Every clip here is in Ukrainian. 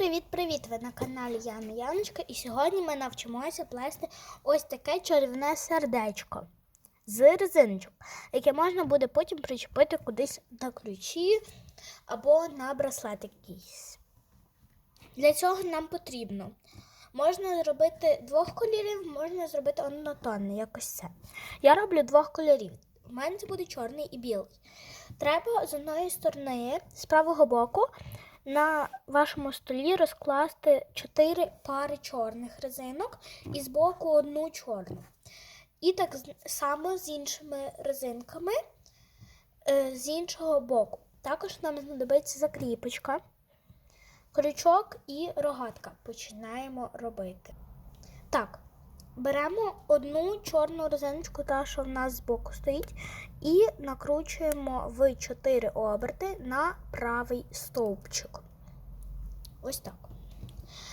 привіт-привіт! Ви на каналі Яна Яночка і сьогодні ми навчимося плести ось таке чарівне сердечко з резиночок, яке можна буде потім причепити кудись на ключі або на браслет якийсь. Для цього нам потрібно. Можна зробити двох кольорів, можна зробити однотонний, якось це. Я роблю двох кольорів. У мене це буде чорний і білий. Треба з одної сторони, з правого боку, на вашому столі розкласти 4 пари чорних резинок і збоку одну чорну. І так само з іншими резинками е, з іншого боку. Також нам знадобиться закріпочка, крючок і рогатка. Починаємо робити. Так, беремо одну чорну резиночку, та, що в нас збоку стоїть, і накручуємо в 4 оберти на правий стовпчик. Ось так.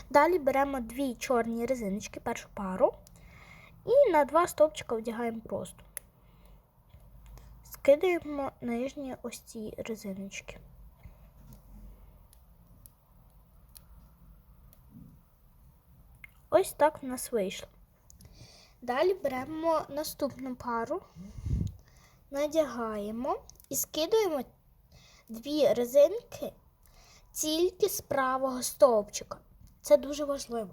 Далі беремо дві чорні резиночки, першу пару, і на два стовпчика вдягаємо просто. Скидаємо нижні ось ці резиночки. Ось так в нас вийшло. Далі беремо наступну пару, надягаємо і скидуємо дві резинки тільки з правого стовпчика. Це дуже важливо.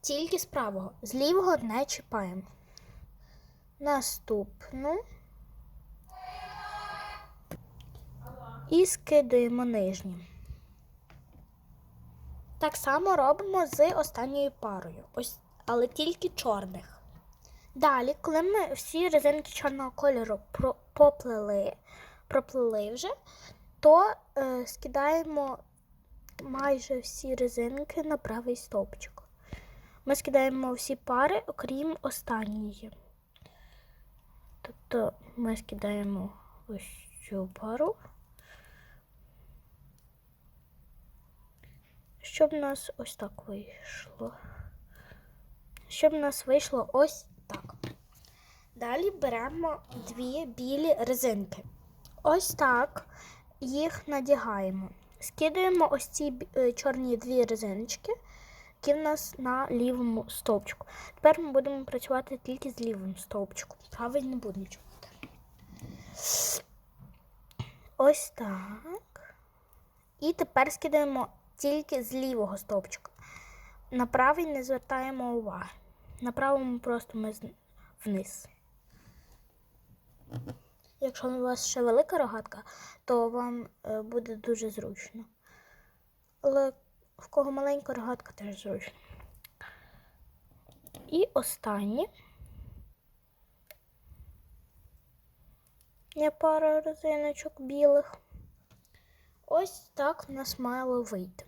Тільки з правого. З лівого не чіпаємо. Наступну. І скидуємо нижні. Так само робимо з останньою парою. Ось, але тільки чорних. Далі, коли ми всі резинки чорного кольору про- поплели, проплели вже, то е, скидаємо майже всі резинки на правий стовпчик. Ми скидаємо всі пари, окрім останньої. Тобто ми скидаємо ось цю пару. Щоб в нас ось так вийшло. Щоб в нас вийшло ось. Далі беремо дві білі резинки. Ось так їх надягаємо. Скидаємо ось ці е, чорні дві резиночки, які в нас на лівому стовпчику. Тепер ми будемо працювати тільки з лівим стовпчиком. Правий не будемо чувати. Ось так. І тепер скидаємо тільки з лівого стовпчика. На правий не звертаємо уваги. На правому просто ми вниз. Якщо у вас ще велика рогатка, то вам е, буде дуже зручно. Але в кого маленька рогатка, теж зручно. І останнє. Є пара резиночок білих. Ось так в нас мало вийти.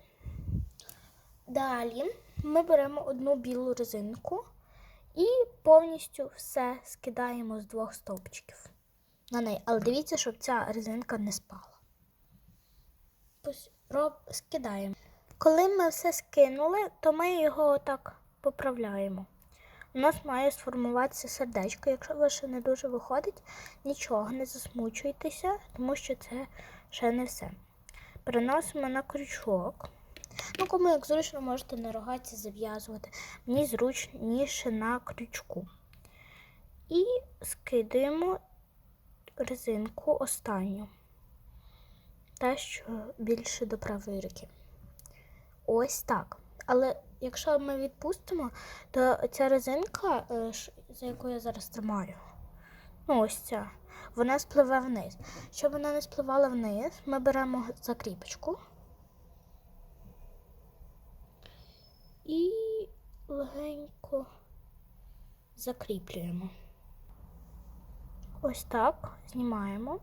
Далі ми беремо одну білу резинку і повністю все скидаємо з двох стовпчиків на неї. Але дивіться, щоб ця резинка не спала. Роб... скидаємо. Коли ми все скинули, то ми його отак поправляємо. У нас має сформуватися сердечко. Якщо ви ще не дуже виходить, нічого, не засмучуйтеся, тому що це ще не все. Переносимо на крючок. Ну, кому як зручно, можете на рогатці зав'язувати. Мені зручніше на крючку. І скидаємо резинку останню. Те, що більше до правої руки. Ось так. Але якщо ми відпустимо, то ця резинка, е, за яку я зараз тримаю, ну ось ця, вона спливе вниз. Щоб вона не спливала вниз, ми беремо закріпочку і легенько закріплюємо. Ось так знімаємо,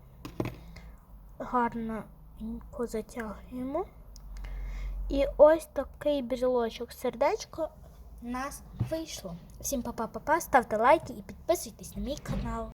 гарненько затягуємо. І ось такий брілочок сердечко у нас вийшло. Всім па-па-па-па, ставте лайки і підписуйтесь на мій канал.